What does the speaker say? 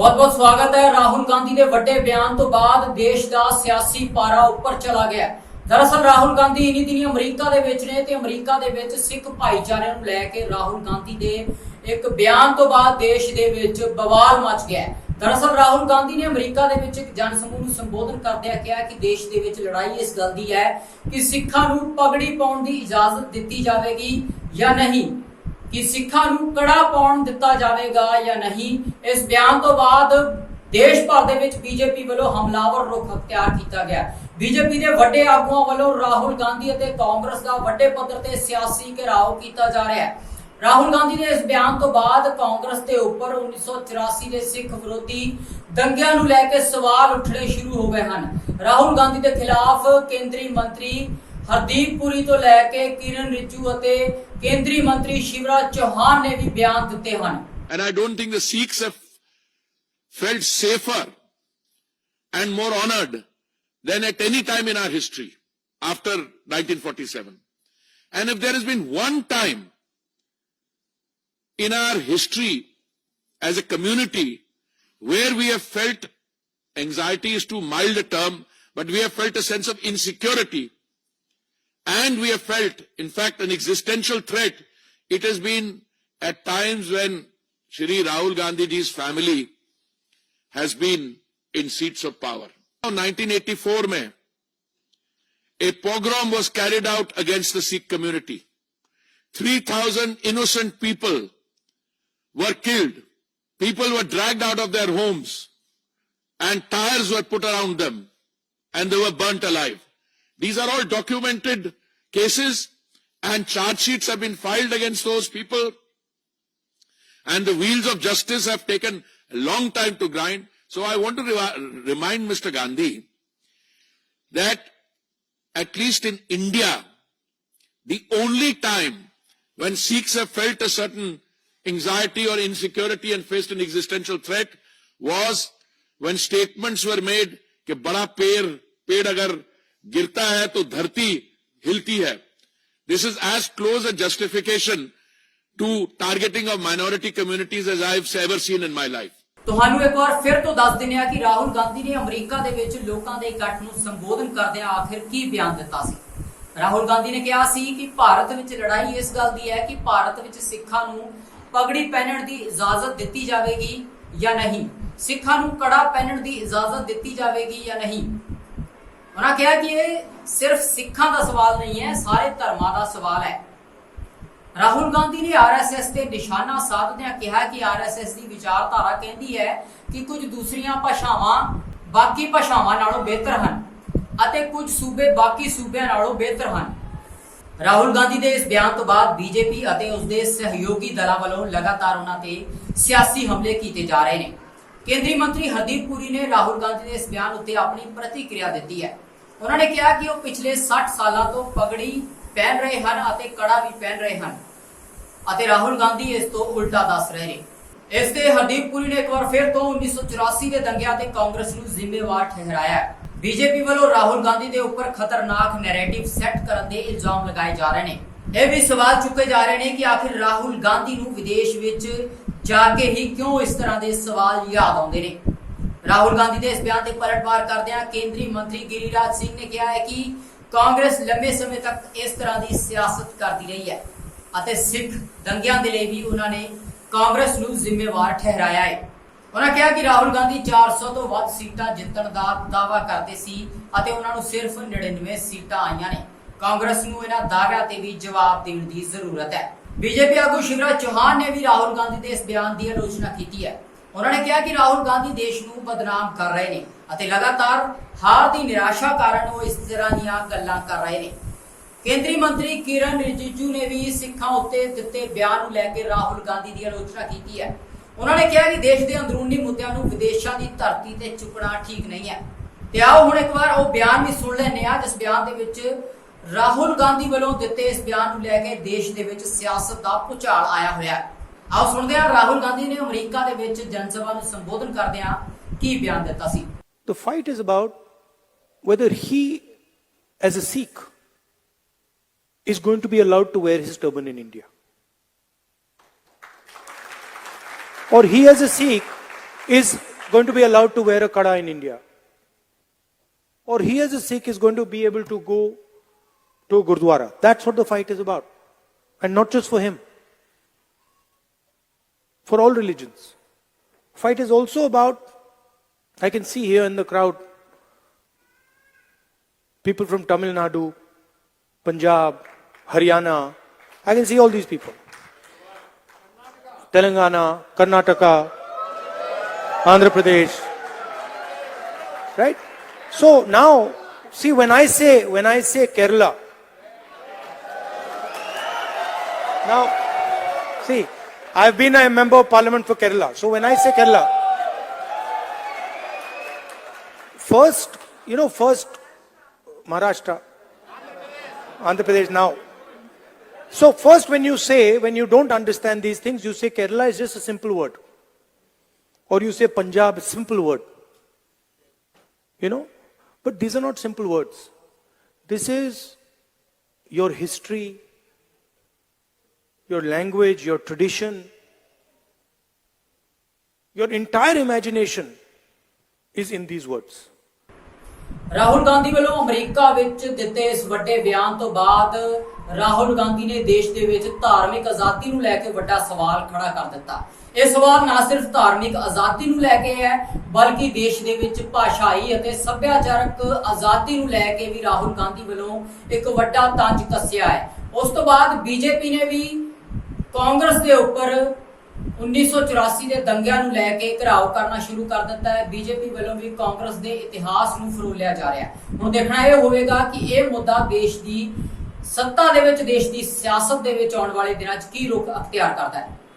ਬਹੁਤ-ਬਹੁਤ ਸਵਾਗਤ ਹੈ। ਰਾਹੁਲ ਗਾਂਧੀ ਦੇ ਵੱਡੇ ਬਿਆਨ ਤੋਂ ਬਾਅਦ ਦੇਸ਼ ਦਾ ਸਿਆਸੀ ਪਾਰਾ ਉੱਪਰ ਚਲਾ ਗਿਆ ਦਰਅਸਲ ਰਾਹੁਲ ਗਾਂਧੀ ਇਨੀ ਦਿਨੀ ਅਮਰੀਕਾ ਦੇ ਵਿੱਚ ਨੇ ਤੇ ਅਮਰੀਕਾ ਦੇ ਵਿੱਚ ਸਿੱਖ ਭਾਈਚਾਰੇ ਨੂੰ ਲੈ ਕੇ ਰਾਹੁਲ ਗਾਂਧੀ ਦੇ ਇੱਕ ਬਿਆਨ ਤੋਂ ਬਾਅਦ ਦੇਸ਼ ਦੇ ਵਿੱਚ ਬਵਾਲ ਮਚ ਗਿਆ ਦਰਅਸਲ ਰਾਹੁਲ ਗਾਂਧੀ ਨੇ ਅਮਰੀਕਾ ਦੇ ਵਿੱਚ ਇੱਕ ਜਨ ਸਮੂਹ ਨੂੰ ਸੰਬੋਧਨ ਕਰਦਿਆਂ ਕਿਹਾ ਕਿ ਦੇਸ਼ ਦੇ ਵਿੱਚ ਲੜਾਈ ਇਸ ਗੱਲ ਦੀ ਹੈ ਕਿ ਸਿੱਖਾਂ ਨੂੰ ਪਗੜੀ ਪਾਉਣ ਦੀ ਇਜਾਜ਼ਤ ਦਿੱਤੀ ਜਾਵੇਗੀ ਜਾਂ ਨਹੀਂ। ਕਿ ਸਿੱਖਾਂ ਨੂੰ ਕੜਾ ਪਾਉਣ ਦਿੱਤਾ ਜਾਵੇਗਾ ਜਾਂ ਨਹੀਂ, ਇਸ ਬਿਆਨ ਤੋਂ ਬਾਅਦ ਦੇਸ਼ ਭਰ ਦੇ ਵਿੱਚ ਬੀਜੇਪੀ ਵੱਲੋਂ ਹਮਲਾਵਰ ਰੁਖ ਅਖਤਿਆਰ ਕੀਤਾ ਗਿਆ। ਬੀਜੇਪੀ ਦੇ ਵੱਡੇ ਆਗੂਆਂ ਵੱਲੋਂ ਰਾਹੁਲ ਗਾਂਧੀ ਅਤੇ ਕਾਂਗਰਸ ਦਾ ਵੱਡੇ ਪੱਧਰ ਤੇ ਸਿਆਸੀ ਘਿਰਾਓ ਕੀਤਾ ਜਾ ਰਿਹਾ ਹੈ। ਰਾਹੁਲ ਗਾਂਧੀ ਦੇ ਇਸ ਬਿਆਨ ਤੋਂ ਬਾਅਦ ਕਾਂਗਰਸ ਦੇ ਉੱਪਰ 1984 ਦੇ ਸਿੱਖ ਵਿਰੋਧੀ ਦੰਗਿਆਂ ਨੂੰ ਲੈ ਕੇ ਸਵਾਲ ਉੱਠਣੇ ਸ਼ੁਰੂ ਹੋ ਗਏ ਹਨ। ਰਾਹੁਲ ਗਾਂਧੀ ਦੇ ਖਿਲਾਫ ਕੇਂਦਰੀ ਮੰਤਰੀ ਹਰਦੀਪ ਪੁਰੀ ਤੋਂ ਲੈ ਕੇ ਕਿਰਨ ਰਿਜੂ ਅਤੇ ਕੇਂਦਰੀ ਮੰਤਰੀ ਸ਼ਿਵਰਾਜ ਚੌਹਾਨ ਨੇ ਵੀ ਬਿਆਨ ਦਿੱਤੇ ਹਨ And I don't think the Sikhs have felt safer and more honored than at any time in our history after 1947. And if there has been one time in our history as a community where we have felt anxiety is too mild a term, but we have felt a sense of insecurity and we have felt, in fact, an existential threat. It has been at times when Shri Rahul Gandhi ji's family has been in seats of power. In 1984 mein, a pogrom was carried out against the Sikh community. 3,000 innocent people were killed. People were dragged out of their homes and tires were put around them and they were burnt alive. These are all documented cases and charge sheets have been filed against those people and the wheels of justice have taken a long time to grind. So I want to re- remind Mr. Gandhi that at least in India, the only time when Sikhs have felt a certain anxiety or insecurity and faced an existential threat was when statements were made कि बड़ा पेड़ पेड़ अगर गिरता है तो धरती हिलती है this is as close a justification to targeting of minority communities as I've ever seen in my life. ਤੁਹਾਨੂੰ ਇੱਕ ਵਾਰ ਫਿਰ ਤੋਂ ਦੱਸ ਦਿੰਦੇ ਆ ਕਿ ਰਾਹੁਲ ਗਾਂਧੀ ਨੇ ਅਮਰੀਕਾ ਦੇ ਵਿੱਚ ਲੋਕਾਂ ਦੇ ਇਕੱਠ ਨੂੰ ਸੰਬੋਧਨ ਕਰਦਿਆਂ ਆਖਿਰ ਕੀ ਬਿਆਨ ਦਿੱਤਾ ਸੀ ਰਾਹੁਲ ਗਾਂਧੀ ਨੇ ਕਿਹਾ ਸੀ ਕਿ ਭਾਰਤ ਵਿੱਚ ਲੜਾਈ ਇਸ ਗੱਲ ਦੀ ਹੈ ਕਿ ਭਾਰਤ ਵਿੱਚ ਸਿੱਖਾਂ ਨੂੰ ਪਗੜੀ ਪਹਿਨਣ ਦੀ ਇਜਾਜ਼ਤ ਦਿੱਤੀ ਜਾਵੇਗੀ ਜਾਂ ਨਹੀਂ ਸਿੱਖਾਂ ਨੂੰ ਕੜਾ ਪਹਿਨਣ ਦੀ ਇਜਾਜ਼ਤ ਦਿੱਤੀ ਜਾਵੇਗੀ ਜਾਂ ਨਹੀਂ ਉਹਨਾਂ ਕਿਹਾ ਕਿ ਇਹ ਸਿਰਫ ਸਿੱਖਾਂ ਦਾ ਸਵਾਲ ਨਹੀਂ ਹੈ, ਸਾਰੇ ਧਰਮਾਂ ਦਾ ਸਵਾਲ ਹੈ। ਰਾਹੁਲ ਗਾਂਧੀ ਨੇ ਆਰਐਸਐਸ ਤੇ ਨਿਸ਼ਾਨਾ ਸਾਧਦਿਆਂ ਕਿਹਾ ਕਿ ਆਰਐਸਐਸ ਦੀ ਵਿਚਾਰਧਾਰਾ ਕਹਿੰਦੀ ਹੈ ਕਿ ਕੁਝ ਦੂਸਰੀਆਂ ਭਾਸ਼ਾਵਾਂ ਬਾਕੀ ਭਾਸ਼ਾਵਾਂ ਨਾਲੋਂ ਬਿਹਤਰ ਹਨ ਅਤੇ ਕੁਝ ਸੂਬੇ ਬਾਕੀ ਸੂਬਿਆਂ ਨਾਲੋਂ ਬਿਹਤਰ ਹਨ। ਰਾਹੁਲ ਗਾਂਧੀ ਦੇ ਇਸ ਬਿਆਨ ਤੋਂ ਬਾਅਦ ਬੀਜੇਪੀ ਅਤੇ ਉਸ ਦੇ ਸਹਿਯੋਗੀ ਦਲਾਂ ਵੱਲੋਂ ਲਗਾਤਾਰ ਉਹਨਾਂ ਤੇ ਸਿਆਸੀ ਹਮਲੇ ਕੀਤੇ ਜਾ ਰਹੇ ਨੇ। ਕੇਂਦਰੀ ਮੰਤਰੀ ਹਰਦੀਪ ਪੁਰੀ ਨੇ ਰਾਹੁਲ ਗਾਂਧੀ ਦੇ ਇਸ ਬਿਆਨ ਉੱਤੇ ਆਪਣੀ ਪ੍ਰਤੀਕਿਰਿਆ ਦਿੱਤੀ ਹੈ। ਉਹਨਾਂ ਨੇ ਕਿਹਾ ਕਿ ਉਹ ਪਿਛਲੇ 60 ਸਾਲਾਂ ਤੋਂ ਪਗੜੀ ਪਹਿਨ ਰਹੇ ਹਨ ਅਤੇ ਕੜਾ ਵੀ ਪਹਿਨ ਰਹੇ ਹਨ ਅਤੇ ਰਾਹੁਲ ਗਾਂਧੀ ਇਸ ਤੋਂ ਉਲਟਾ ਦੱਸ ਰਹੇ ਨੇ। ਇਸ ਤੇ ਹਰਦੀਪ ਪੁਰੀ ਨੇ ਇੱਕ ਵਾਰ ਫਿਰ ਤੋਂ 1984 ਦੇ ਦੰਗਿਆਂ ਤੇ ਕਾਂਗਰਸ ਨੂੰ ਜ਼ਿੰਮੇਵਾਰ ਠਹਿਰਾਇਆ ਹੈ। ਬੀਜੇਪੀ ਵੱਲੋਂ ਰਾਹੁਲ ਗਾਂਧੀ ਦੇ ਉੱਪਰ ਖਤਰਨਾਕ ਨੈਰੇਟਿਵ ਸੈੱਟ ਕਰਨ ਦੇ ਇਲਜ਼ਾਮ ਲਗਾਏ ਜਾ ਰਹੇ ਨੇ। ਇਹ ਵੀ ਸਵਾਲ ਚੁੱਕੇ ਜਾ ਰਹੇ ਨੇ ਕਿ ਆਖਿਰ ਰਾਹੁਲ ਗਾਂਧੀ ਨੂੰ ਵਿਦੇਸ਼ ਵਿੱਚ ਜਾ ਕੇ ਹੀ ਕਿਉਂ ਇਸ ਤਰ੍ਹਾਂ ਦੇ ਸਵਾਲ ਯਾਦ ਆਉਂਦੇ ਨੇ? ਰਾਹੁਲ ਗਾਂਧੀ ਦੇ ਇਸ ਬਿਆਨ ਤੇ ਪਲਟਵਾਰ ਕਰਦਿਆਂ ਕੇਂਦਰੀ ਮੰਤਰੀ ਗਿਰੀਰਾਜ ਸਿੰਘ ਨੇ ਕਿਹਾ ਹੈ ਕਿ ਕਾਂਗਰਸ ਲੰਬੇ ਸਮੇਂ ਤੱਕ ਇਸ ਤਰ੍ਹਾਂ ਦੀ ਸਿਆਸਤ ਕਰਦੀ ਰਹੀ ਹੈ ਅਤੇ ਸਿੱਖ ਦੰਗਿਆਂ ਦੇ ਲਈ ਵੀ ਉਹਨਾਂ ਨੇ ਕਾਂਗਰਸ ਨੂੰ ਜ਼ਿੰਮੇਵਾਰ ਠਹਿਰਾਇਆ ਹੈ। ਉਹਨਾਂ ਕਿਹਾ ਕਿ ਰਾਹੁਲ ਗਾਂਧੀ 400 ਤੋਂ ਵੱਧ ਸੀਟਾਂ ਜਿੱਤਣ ਦਾ ਦਾਅਵਾ ਕਰਦੇ ਸੀ ਅਤੇ ਉਹਨਾਂ ਨੂੰ ਸਿਰਫ 99 ਸੀਟਾਂ ਆਈਆਂ ਨੇ। ਕਾਂਗਰਸ ਨੂੰ ਇਹਨਾਂ ਦਾਅਵਿਆਂ ਤੇ ਵੀ ਜਵਾਬ ਦੇਣ ਦੀ ਜ਼ਰੂਰਤ ਹੈ। ਬੀਜੇਪੀ ਆਗੂ ਸ਼ਿਵਰਾਜ ਚੌਹਾਨ ਨੇ ਵੀ ਰਾਹੁਲ ਗਾਂਧੀ ਦੇ ਇਸ ਬਿਆਨ ਦੀ ਆਲੋਚਨਾ ਕੀਤੀ ਹੈ। ਉਹਨਾਂ ਨੇ ਕਿਹਾ ਕਿ ਰਾਹੁਲ ਗਾਂਧੀ ਦੇਸ਼ ਨੂੰ ਬਦਨਾਮ ਕਰ ਰਹੇ ਨੇ ਅਤੇ ਲਗਾਤਾਰ ਹਾਰ ਦੀ ਨਿਰਾਸ਼ਾ ਕਾਰਨ ਉਹ ਇਸ ਤਰ੍ਹਾਂ ਦੀਆਂ ਗੱਲਾਂ ਕਰ ਰਹੇ ਨੇ। ਕੇਂਦਰੀ ਮੰਤਰੀ ਕਿਰਨ ਰਿਜਿਜੂ ਨੇ ਵੀ ਸਿੱਖਾਂ ਉੱਤੇ ਦਿੱਤੇ ਬਿਆਨ ਨੂੰ ਲੈ ਕੇ ਰਾਹੁਲ ਗਾਂਧੀ ਦੀ ਆਲੋਚਨਾ ਕੀਤੀ ਹੈ। ਉਹਨਾਂ ਨੇ ਕਿਹਾ ਕਿ ਦੇਸ਼ ਦੇ ਅੰਦਰੂਨੀ ਮੁੱਦਿਆਂ ਨੂੰ ਵਿਦੇਸ਼ਾਂ ਦੀ ਧਰਤੀ ਤੇ ਚੁੱਕਣਾ ਠੀਕ ਨਹੀਂ ਹੈ। ਤੇ ਆਓ ਹੁਣ ਇੱਕ ਵਾਰ ਉਹ ਬਿਆਨ ਵੀ ਸੁਣ ਲੈਂਦੇ ਆ ਜਿਸ ਬਿਆਨ ਦੇ ਵਿੱਚ ਰਾਹੁਲ ਗਾਂਧੀ ਵੱਲੋਂ ਦਿੱਤੇ ਇਸ ਬਿਆਨ ਨੂੰ ਲੈ ਕੇ ਦੇਸ਼ ਦੇ ਵਿੱਚ ਸਿਆਸਤ ਦਾ ਭੁਚਾਲ ਆਇਆ ਹੋਇਆ ਹੈ ਆਓ ਸੁਣਦੇ ਹਾਂ ਰਾਹੁਲ ਗਾਂਧੀ ਨੇ ਅਮਰੀਕਾ ਦੇ ਵਿੱਚ ਜਨ ਸਭਾ ਨੂੰ ਸੰਬੋਧਨ ਕਰਦਿਆਂ ਕੀ ਬਿਆਨ ਦਿੱਤਾ ਸੀ The fight is about whether he, as a Sikh, is going to be allowed to wear his turban in India. Or he, as a Sikh, is going to be allowed to wear a kada in India. Or he as a Sikh is going to be able to go to Gurdwara. That's what the fight is about. And not just for him. For all religions. Fight is also about, I can see here in the crowd, people from Tamil Nadu, Punjab, Haryana. I can see all these people. Telangana, Karnataka, Andhra Pradesh. Right? So now, see when I say when I say Kerala. Now, see, I've been a member of parliament for Kerala. So when I say Kerala, first, you know, first Maharashtra, Andhra Pradesh now. So first when you say, when you don't understand these things, you say Kerala is just a simple word. Or you say Punjab, a simple word. You know? But these are not simple words. This is your history, your language, your tradition. Your entire imagination is in these words. Rahul Gandhi ਵੱਲੋਂ America ਵਿੱਚ ਦਿੱਤੇ ਇਸ ਵੱਡੇ ਬਿਆਨ ਤੋਂ ਬਾਅਦ ਰਾਹੁਲ ਗਾਂਧੀ ਨੇ ਦੇਸ਼ ਦੇ ਵਿੱਚ ਧਾਰਮਿਕ ਆਜ਼ਾਦੀ ਨੂੰ ਲੈ ਕੇ ਵੱਡਾ ਸਵਾਲ ਖੜਾ ਕਰ ਦਿੱਤਾ ਇਹ ਸਵਾਲ ਨਾ ਸਿਰਫ ਧਾਰਮਿਕ ਆਜ਼ਾਦੀ ਨੂੰ ਲੈ ਕੇ ਹੈ ਬਲਕਿ ਦੇਸ਼ ਦੇ ਵਿੱਚ ਭਾਸ਼ਾਈ ਅਤੇ ਸੱਭਿਆਚਾਰਕ ਆਜ਼ਾਦੀ ਨੂੰ ਲੈ ਕੇ ਵੀ ਰਾਹੁਲ ਗਾਂਧੀ ਵੱਲੋਂ ਇੱਕ ਵੱਡਾ ਤੰਜ ਕੱਸਿਆ ਹੈ ਉਸ ਤੋਂ ਬਾਅਦ ਬੀਜੇਪੀ ਨੇ ਵੀ ਕਾਂਗਰਸ ਦੇ ਉੱਪਰ 1984 ਦੇ ਦੰਗਿਆਂ ਨੂੰ ਲੈ ਕੇ ਘਰਾਓ ਕਰਨਾ ਸ਼ੁਰੂ ਕਰ ਦਿੱਤਾ ਹੈ। ਬੀਜੇਪੀ ਵੱਲੋਂ ਵੀ ਕਾਂਗਰਸ ਦੇ ਇਤਿਹਾਸ ਨੂੰ ਫਰੋਲਿਆ ਜਾ ਰਿਹਾ ਹੈ। ਹੁਣ ਦੇਖਣਾ ਇਹ ਹੋਵੇਗਾ ਕਿ ਇਹ ਮੁੱਦਾ ਦੇਸ਼ ਦੀ ਸੱਤਾ ਦੇ ਵਿੱਚ, ਦੇਸ਼ ਦੀ ਸਿਆਸਤ ਦੇ ਵਿੱਚ ਆਉਣ ਵਾਲੇ ਦਿਨਾਂ 'ਚ ਕੀ ਰੁਖ ਅਖਤਿਆਰ ਕਰਦਾ ਹੈ।